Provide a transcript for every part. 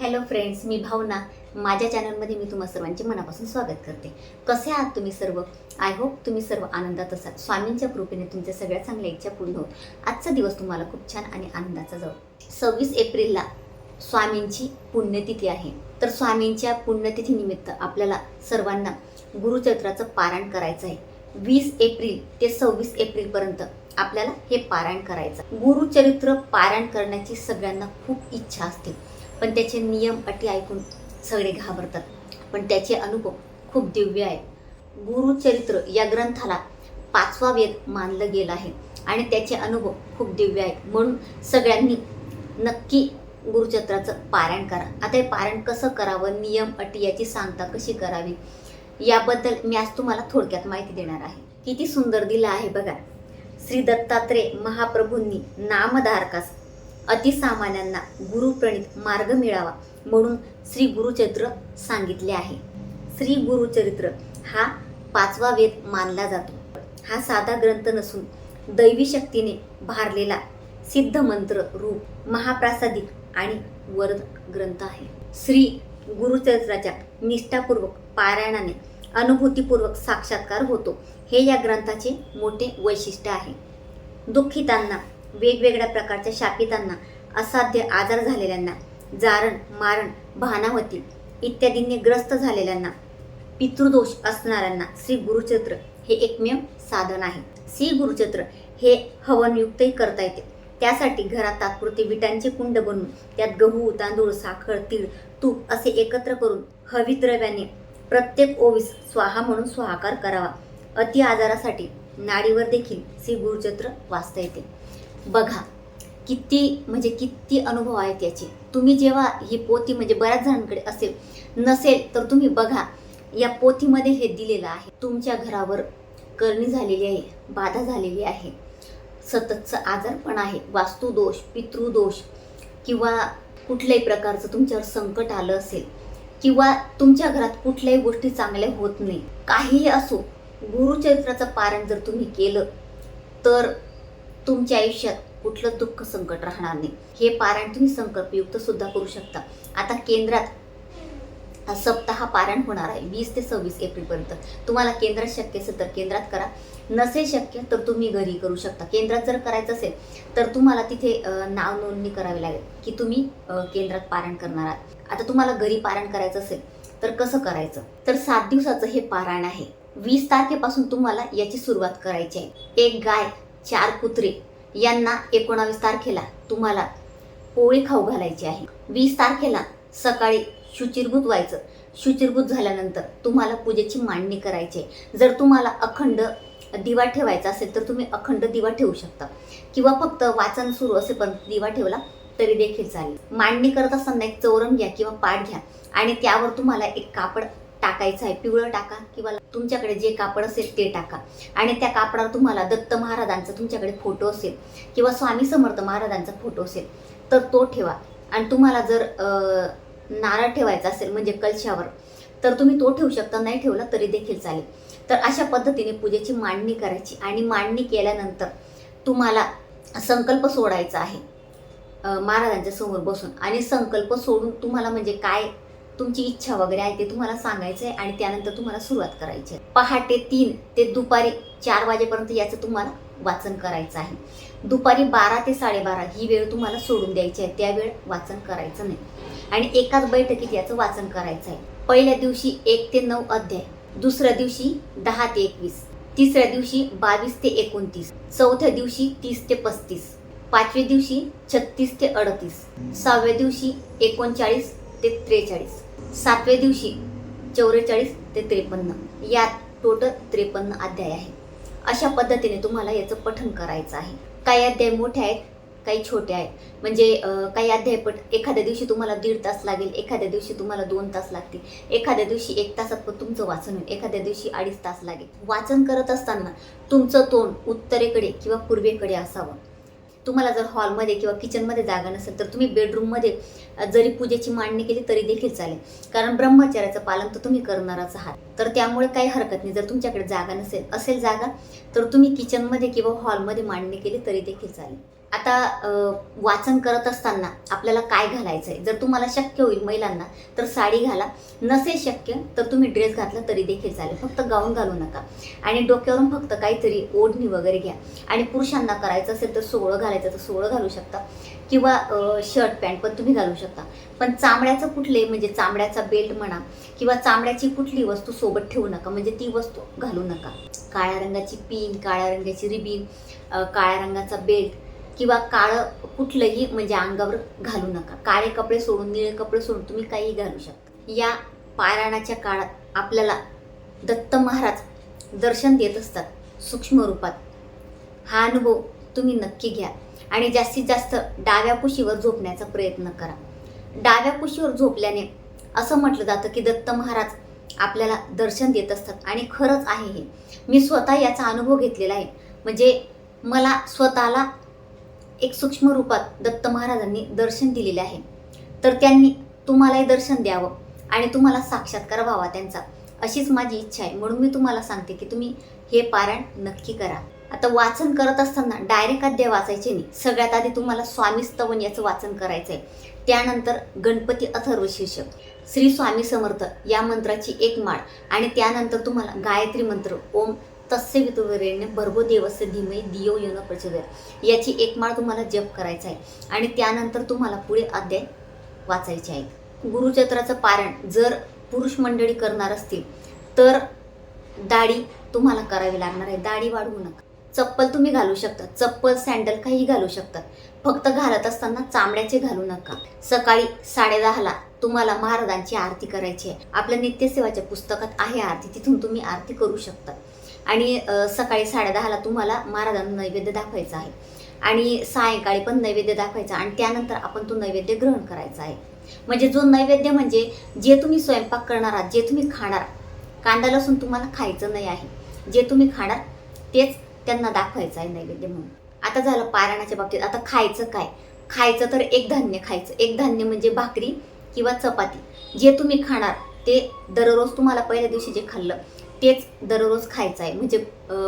Hello friends मी भावना. माझ्या चॅनलमध्ये मी तुम्हा सर्वांचे मनापासून स्वागत करते. कसे आहात तुम्ही सर्व? आय होप तुम्ही सर्व आनंदात असाल. स्वामींच्या कृपेने तुमच्या सगळ्या चांगल्या इच्छा पूर्ण होत. आजचा दिवस तुम्हाला खूप छान आणि आनंदाचा जाऊ सव्वीस एप्रिलला स्वामींची पुण्यतिथी आहे. तर स्वामींच्या पुण्यतिथीनिमित्त आपल्याला सर्वांना गुरुचरित्राचं पारायण करायचं आहे. वीस एप्रिल ते सव्वीस एप्रिलपर्यंत आपल्याला हे पारायण करायचं गुरुचरित्र पारायण करण्याची सगळ्यांना खूप इच्छा असते. पण त्याचे नियम अटी ऐकून सगळे घाबरतात. पण त्याचे अनुभव खूप दिव्य आहे गुरुचरित्र या ग्रंथाला पाचवा वेद मानलं गेलं आहे आणि त्याचे अनुभव खूप दिव्य आहेत. म्हणून सगळ्यांनी नक्की गुरुचरित्राचं पारायण करा. आता हे पारायण कसं करावं? नियम अटी याची सांगता कशी करावी? याबद्दल मी आज तुम्हाला थोडक्यात माहिती देणार आहे. किती सुंदर दिलं आहे बघा. श्री दत्तात्रय महाप्रभूंनी नामधारकास अतिसामान्यांना गुरुप्रणित मार्ग मिळावा म्हणून श्री गुरुचरित्र सांगितले आहे. श्री गुरुचरित्र हा पाचवा वेद मानला जातो. हा साधा ग्रंथ नसून दैवी शक्तीने भारलेला सिद्ध मंत्र रूप महाप्रासादिक आणि वरद ग्रंथ आहे. श्री गुरुचरित्राच्या निष्ठापूर्वक पारायणाने अनुभूतीपूर्वक साक्षात्कार होतो. हे या ग्रंथाचे मोठे वैशिष्ट्य आहे. दुःखितांना वेगवेगळ्या प्रकारच्या शापितांना असाध्य आजार झालेल्यांना जारण मारण भानावती इत्यादींनी ग्रस्त झालेल्यांना पितृदोष असणाऱ्यांना श्री गुरुचत्र हे एकमेव साधन आहे. श्री गुरुचत्र हे हवनयुक्तही करता येते. त्यासाठी घरात तात्पुरते विटांचे कुंड बनवून त्यात गहू तांदूळ साखर तीळ तूप असे एकत्र करून हविद्रव्याने प्रत्येक ओवीस स्वाहा म्हणून स्वाहाकार करावा. अति आजारासाठी नाडीवर देखील श्री गुरुचत्र वाचता येते. बघा किती म्हणजे किती अनुभव आहेत याचे. तुम्ही जेव्हा ही पोथी म्हणजे बऱ्याच जणांकडे असेल नसेल तर तुम्ही बघा या पोथीमध्ये हे दिलेलं आहे. तुमच्या घरावर करणी झालेली आहे बाधा झालेली आहे सततचं आजारपण आहे वास्तुदोष पितृदोष किंवा कुठल्याही प्रकारचं तुमच्यावर संकट आलं असेल किंवा तुमच्या घरात कुठल्याही गोष्टी चांगल्या होत नाही काहीही असो गुरुचरित्राचं पारण जर तुम्ही केलं तर तुमच्या आयुष्यात कुठलं दुःख संकट राहणार नाही. हे पारायण तुम्ही संकल्पयुक्त सुद्धा करू शकता. आता केंद्रात सप्ताह पारायण होणार आहे वीस ते सव्वीस एप्रिलपर्यंत तुम्हाला केंद्रात शक्य असेल तर केंद्रात करा. नसेल शक्य तर तुम्ही घरी करू शकता. केंद्रात जर करायचं असेल तर तुम्हाला तिथे नाव नोंदणी करावी लागेल की तुम्ही केंद्रात पारायण करणार आहात. आता तुम्हाला घरी पारायण करायचं असेल तर कसं करायचं? तर सात दिवसाचं हे पारायण आहे. वीस तारखेपासून तुम्हाला याची सुरुवात करायची आहे. एक गाय चार कुत्रे यांना एकोणावीस तारखेला तुम्हाला पोळी खाऊ घालायची आहे. वीस तारखेला सकाळी शुचिरभूत व्हायचं. शुचिरभूत झाल्यानंतर तुम्हाला पूजेची मांडणी करायची आहे. जर तुम्हाला अखंड दिवा ठेवायचा असेल तर तुम्ही अखंड दिवा ठेवू शकता. किंवा फक्त वाचन सुरू असे पण दिवा ठेवला तरी देखील चालेल. मांडणी करत असताना एक चौरंग घ्या किंवा पाठ घ्या. आणि त्यावर तुम्हाला एक कापड टाकायचं आहे. पिवळं टाका किंवा तुमच्याकडे जे कापड असेल ते टाका. आणि त्या कापडावर तुम्हाला दत्त महाराजांचा तुमच्याकडे फोटो असेल किंवा स्वामी समर्थ महाराजांचा फोटो असेल तर तो ठेवा. आणि तुम्हाला जर नारळ ठेवायचा असेल म्हणजे कलशावर तर तुम्ही तो ठेवू शकता. नाही ठेवला तरी देखील चालेल. तर अशा पद्धतीने पूजेची मांडणी करायची. आणि मांडणी केल्यानंतर तुम्हाला संकल्प सोडायचा आहे महाराजांच्या समोर बसून. आणि संकल्प सोडून तुम्हाला म्हणजे काय तुमची इच्छा वगैरे आहे ते तुम्हाला सांगायचं आहे आणि त्यानंतर तुम्हाला सुरुवात करायची आहे. पहाटे तीन ते दुपारी चार वाजेपर्यंत याचं तुम्हाला वाचन करायचं आहे. दुपारी बारा ते साडेबारा ही वेळ तुम्हाला सोडून द्यायची आहे. त्या वेळ वाचन करायचं नाही. आणि एकाच बैठकीत याचं वाचन करायचं आहे. पहिल्या दिवशी एक ते नऊ अध्याय दुसऱ्या दिवशी दहा ते एकवीस तिसऱ्या दिवशी बावीस ते एकोणतीस चौथ्या दिवशी तीस ते पस्तीस पाचव्या दिवशी छत्तीस ते अडतीस सहाव्या दिवशी एकोणचाळीस ते त्रेचाळीस सातव्या दिवशी चौवेचाळीस ते त्रेपन्न यात टोटल त्रेपन्न अध्याय आहे. अशा पद्धतीने तुम्हाला याचं पठन करायचं आहे. काही अध्याय मोठे आहेत काही छोटे आहेत. म्हणजे काही अध्याय एखाद्या दिवशी तुम्हाला दीड तास लागेल एखाद्या दिवशी तुम्हाला दोन तास लागतील एखाद्या दिवशी एक तासात पण तुमचं वाचन होईल एखाद्या दिवशी अडीच तास लागेल. वाचन करत असताना तुमचं तोंड उत्तरेकडे किंवा पूर्वेकडे असावं. तुम्हाला जर हॉलमध्ये किंवा किचनमध्ये जागा नसेल तर तुम्ही बेडरूममध्ये जरी पूजेची मांडणी केली तरी देखील चालेल. कारण ब्रह्मचार्याचं पालन तर तुम्ही करणारच आहात. तर त्यामुळे काही हरकत नाही. जर तुमच्याकडे जागा नसेल असेल जागा तर तुम्ही किचनमध्ये किंवा हॉलमध्ये मांडणी केली तरी देखील चालेल. आता वाचन करत असताना आपल्याला काय घालायचं आहे जर तुम्हाला शक्य होईल महिलांना तर साडी घाला. नसेल शक्य तर तुम्ही ड्रेस घातला तरी देखील चालेल. फक्त गाऊन घालू नका. आणि डोक्यावरून फक्त काहीतरी ओढणी वगैरे घ्या. आणि पुरुषांना करायचं असेल तर सोळं घालायचं तर सोळं घालू शकता. किंवा शर्ट पॅन्ट पण तुम्ही घालू शकता. पण चामड्याचं कुठले म्हणजे चामड्याचा बेल्ट म्हणा किंवा चामड्याची कुठली वस्तू सोबत ठेवू नका. म्हणजे ती वस्तू घालू नका. काळ्या रंगाची पिन काळ्या रंगाची रिबीन काळ्या रंगाचा बेल्ट किंवा काळं कुठलंही म्हणजे अंगावर घालू नका. काळे कपडे सोडून निळे कपडे सोडून तुम्ही काही घालू शकता. या पारायणाच्या काळात आपल्याला दत्त महाराज दर्शन देत असतात सूक्ष्म रूपात. हा अनुभव तुम्ही नक्की घ्या आणि जास्तीत जास्त डाव्या कुशीवर झोपण्याचा प्रयत्न करा. डाव्या कुशीवर झोपल्याने असं म्हटलं जातं की दत्त महाराज आपल्याला दर्शन देत असतात. आणि खरंच आहे हे. मी स्वतः याचा अनुभव घेतलेला आहे. म्हणजे मला स्वतःला एक सूक्ष्म रूपात दत्त महाराजांनी दर्शन दिलेले आहे. तर त्यांनी तुम्हालाही दर्शन द्यावं आणि तुम्हाला साक्षात्कार व्हावा त्यांचा. अशीच माझी इच्छा आहे. म्हणून मी तुम्हाला सांगते की तुम्ही हे पारायण नक्की करा. आता वाचन करत असताना डायरेक्ट अध्याय वाचायचे नाही. सगळ्यात आधी तुम्हाला स्वामी स्तवन याचं वाचन करायचं आहे त्यानंतर गणपती अथर्व शीर्षक. श्री स्वामी समर्थ या मंत्राची एक माळ. आणि त्यानंतर तुम्हाला गायत्री मंत्र. ओम तस्य वितुर्वरेण्य भर्गो देवस्य धीमे दियो योन प्रचोदय याची एक माळ तुम्हाला जप करायचा आहे. आणि त्यानंतर तुम्हाला पुढे अध्याय वाचायचे आहेत. गुरुचत्राचं पारण जर पुरुष मंडळी करणार असतील तर दाढी तुम्हाला करावी लागणार आहे. दाढी वाढवू नका. चप्पल तुम्ही घालू शकता. चप्पल सँडल काही घालू शकता. फक्त घालत असताना चामड्याचे घालू नका. सकाळी साडेदहाला तुम्हाला महाराजांची आरती करायची आहे. आपल्या नित्यसेवाच्या पुस्तकात आहे आरती. तिथून तुम्ही आरती करू शकता. आणि सकाळी साडेदहाला तुम्हाला महाराजांना नैवेद्य दाखवायचा आहे. आणि सायंकाळी पण नैवेद्य दाखवायचा आणि त्यानंतर आपण तो नैवेद्य ग्रहण करायचा आहे. म्हणजे जो नैवेद्य म्हणजे जे तुम्ही स्वयंपाक करणार आहात जे तुम्ही खाणार कांदा लसूण तुम्हाला खायचं नाही आहे. जे तुम्ही खाणार तेच त्यांना दाखवायचं आहे नैवेद्य म्हणून. आता झालं पारायणाच्या बाबतीत. आता खायचं काय? खायचं तर एक धान्य खायचं. एक धान्य म्हणजे भाकरी किंवा चपाती. जे तुम्ही खाणार ते दररोज तुम्हाला पहिल्या दिवशी जे खाल्लं तेच दररोज खायचं आहे म्हणजे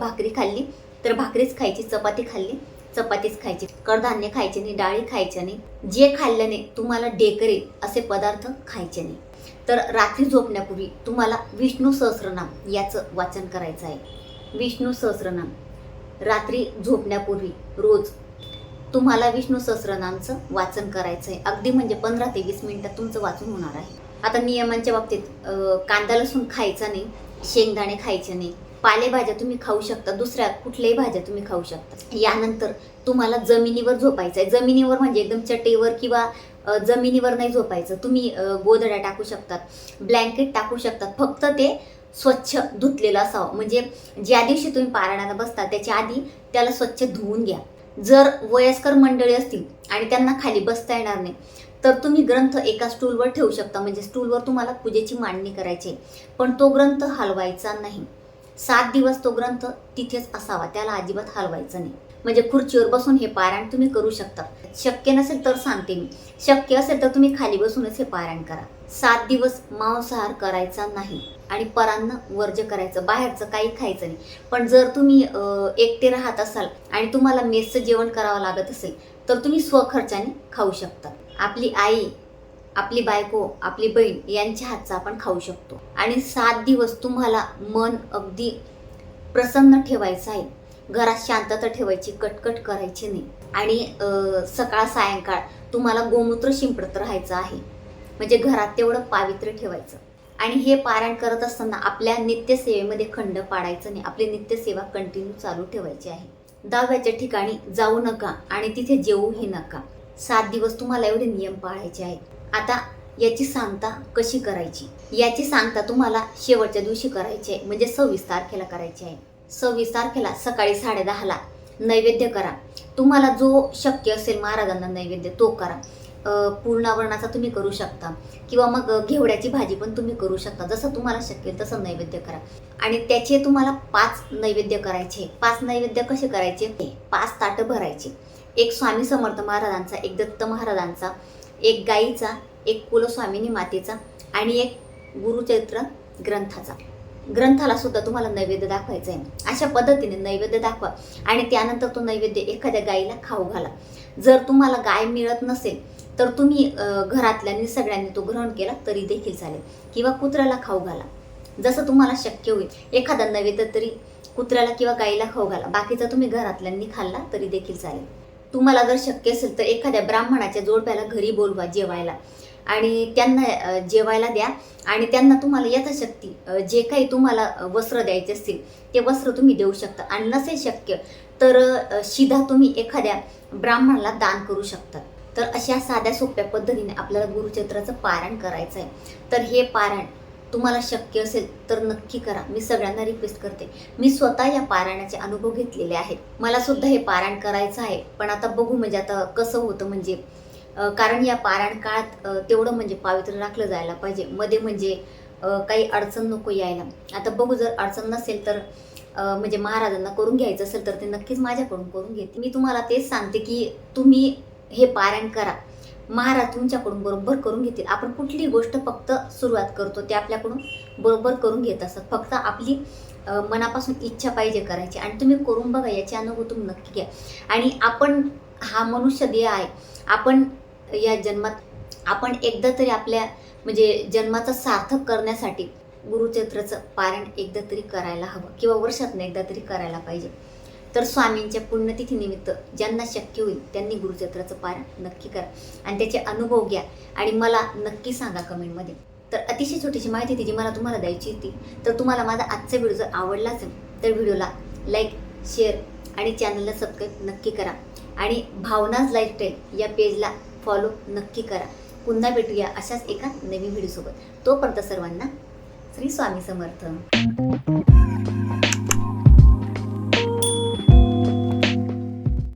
भाकरी खाल्ली तर भाकरीच खायची चपाती खाल्ली चपातीच खायची. कडधान्य खायचे नाही डाळी खायच्या नाही. जे खाल्ल्याने तुम्हाला डेकरे असे पदार्थ खायचे नाही. तर रात्री झोपण्यापूर्वी तुम्हाला विष्णू सहस्रनाम याचं वाचन करायचं आहे. विष्णू सहस्रनाम. रात्री झोपण्यापूर्वी रोज तुम्हाला विष्णू सहस्रनामचं वाचन करायचं आहे. अगदी म्हणजे पंधरा ते वीस मिनटात तुमचं वाचन होणार आहे. आता नियमांच्या बाबतीत कांदा लसूण खायचा नाही शेंगदाणे खायचे नाही. पालेभाज्या तुम्ही खाऊ शकता दुसऱ्या कुठल्याही भाज्या तुम्ही खाऊ शकता. यानंतर तुम्हाला जमिनीवर झोपायचं आहे. जमिनीवर म्हणजे एकदम चटईवर किंवा जमिनीवर नाही झोपायचं. तुम्ही गोधड्या टाकू शकतात ब्लँकेट टाकू शकतात. फक्त ते स्वच्छ धुतलेलं असावं. म्हणजे ज्या दिवशी तुम्ही पारायणाला बसता त्याच्या आधी त्याला स्वच्छ धुवून घ्या. जर वयस्कर मंडळी असतील आणि त्यांना खाली बसता येणार नाही तर तुम्ही ग्रंथ एका स्टूलवर ठेवू शकता. म्हणजे स्टूलवर तुम्हाला पूजेची मांडणी करायची आहे. पण तो ग्रंथ हलवायचा नाही. सात दिवस तो ग्रंथ तिथेच असावा. त्याला अजिबात हलवायचं नाही. म्हणजे खुर्चीवर बसून हे पारायण तुम्ही करू शकता. शक्य नसेल तर सांगते मी. शक्य असेल तर तुम्ही खाली बसूनच हे पारायण करा. सात दिवस मांसाहार करायचा नाही. आणि परांना वर्ज करायचं. बाहेरचं काही खायचं नाही. पण जर तुम्ही एकटे राहत असाल आणि तुम्हाला मेसचं जेवण करावं लागत असेल तर तुम्ही स्वखर्चाने खाऊ शकता. आपली आई आपली बायको आपली बहीण यांच्या हातचा आपण खाऊ शकतो. आणि सात दिवस तुम्हाला मन अगदी प्रसन्न ठेवायचं आहे. घरात शांतता ठेवायची कटकट करायची नाही. आणि सकाळ सायंकाळ तुम्हाला गोमूत्र शिंपडत राहायचं आहे. म्हणजे घरात तेवढं पावित्र्य ठेवायचं. आणि हे पारायण करत असताना आपल्या नित्यसेवेमध्ये खंड पाडायचं नाही. आपली नित्यसेवा कंटिन्यू चालू ठेवायची आहे. दहाव्याच्या ठिकाणी जाऊ नका आणि तिथे जेवूही नका. सात दिवस तुम्हाला एवढे नियम पाळायचे आहेत. आता याची सांगता कशी करायची? याची सांगता तुम्हाला शेवटच्या दिवशी करायची आहे. म्हणजे सव्वीस तारखेला करायची आहे. सव्वीस तारखेला सकाळी साडेदहाला नैवेद्य करा. तुम्हाला जो शक्य असेल महाराजांना नैवेद्य तो करा. पूर्णावरणाचा तुम्ही करू शकता. किंवा मग घेवड्याची भाजी पण तुम्ही करू शकता. जसं तुम्हाला शक्य तसं नैवेद्य करा. आणि त्याचे तुम्हाला पाच नैवेद्य करायचे. पाच नैवेद्य कसे करायचे? पाच ताटं भरायचे. एक स्वामी समर्थ महाराजांचा एक दत्त महाराजांचा एक गाईचा एक कुलस्वामिनी मातेचा आणि एक गुरुचरित्र ग्रंथाचा. ग्रंथाला सुद्धा तुम्हाला नैवेद्य दाखवायचं आहे. अशा पद्धतीने नैवेद्य दाखवा. आणि त्यानंतर तो नैवेद्य एखाद्या गाईला खाऊ घाला. जर तुम्हाला गाय मिळत नसेल तर तुम्ही घरातल्यांनी सगळ्यांनी तो ग्रहण केला तरी देखील चालेल. किंवा कुत्र्याला खाऊ घाला. जसं तुम्हाला शक्य होईल. एखादा नैवेद्य तरी कुत्र्याला किंवा गाईला खाऊ घाला. बाकीचा तुम्ही घरातल्यांनी खाल्ला तरी देखील चालेल. तुम्हाला जर शक्य असेल तर एखाद्या ब्राह्मणाच्या जोडप्याला घरी बोलवा जेवायला. आणि त्यांना जेवायला द्या. आणि त्यांना तुम्हाला यथाशक्ती जे काही तुम्हाला वस्त्र द्यायचे असतील ते वस्त्र तुम्ही देऊ शकता. आणि नसेल शक्य तर शिधा तुम्ही एखाद्या ब्राह्मणाला दान करू शकता. तर अशा साध्या सोप्या पद्धतीने आपल्याला गुरुचरित्राचं पारायण करायचं आहे तर हे पारायण तुम्हाला शक्य असेल तर नक्की करा. मी सगळ्यांना रिक्वेस्ट करते. मी स्वतः या पारायणाचे अनुभव घेतलेले आहेत. मला सुद्धा हे पारायण करायचं आहे. पण आता बघू म्हणजे आता कसं होतं म्हणजे कारण या पारायण काळात तेवढं म्हणजे पावित्र्य राखलं जायला पाहिजे. मध्ये म्हणजे काही अडचण नको यायला. आता बघू जर अडचण नसेल तर म्हणजे महाराजांना करून घ्यायचं असेल तर ते नक्कीच माझ्याकडून करून घेते मी तुम्हाला तेच सांगते की तुम्ही हे पारायण करा. महाराज तुमच्याकडून बरोबर करून घेतील. आपण कुठली गोष्ट फक्त सुरुवात करतो ते आपल्याकडून बरोबर करून घेत असतात. फक्त आपली मनापासून इच्छा पाहिजे करायची. आणि तुम्ही करून बघा याचे अनुभव तुम्ही नक्की घ्या. आणि आपण हा मनुष्य देह आहे. आपण या जन्मात आपण एकदा तरी आपल्या म्हणजे जन्माचं सार्थक करण्यासाठी गुरुचरित्राचं पारायण एकदा तरी करायला हवं. किंवा वर्षातनं एकदा तरी करायला पाहिजे. तर स्वामींच्या पुण्यतिथीनिमित्त ज्यांना शक्य होईल त्यांनी गुरुचरित्राचं पारण नक्की करा आणि त्याचे अनुभव घ्या आणि मला नक्की सांगा कमेंटमध्ये. तर अतिशय छोटीशी माहिती होती जी मला तुम्हाला द्यायची होती. तर तुम्हाला माझा आजचा व्हिडिओ जर आवडला असेल तर व्हिडिओला लाईक शेअर आणि चॅनलला सबस्क्राईब नक्की करा. आणि भावनाज लाईफस्टाईल या पेजला फॉलो नक्की करा. पुन्हा भेटूया अशाच एका नवीन व्हिडिओसोबत. तोपर्यंत सर्वांना श्री स्वामी समर्थ.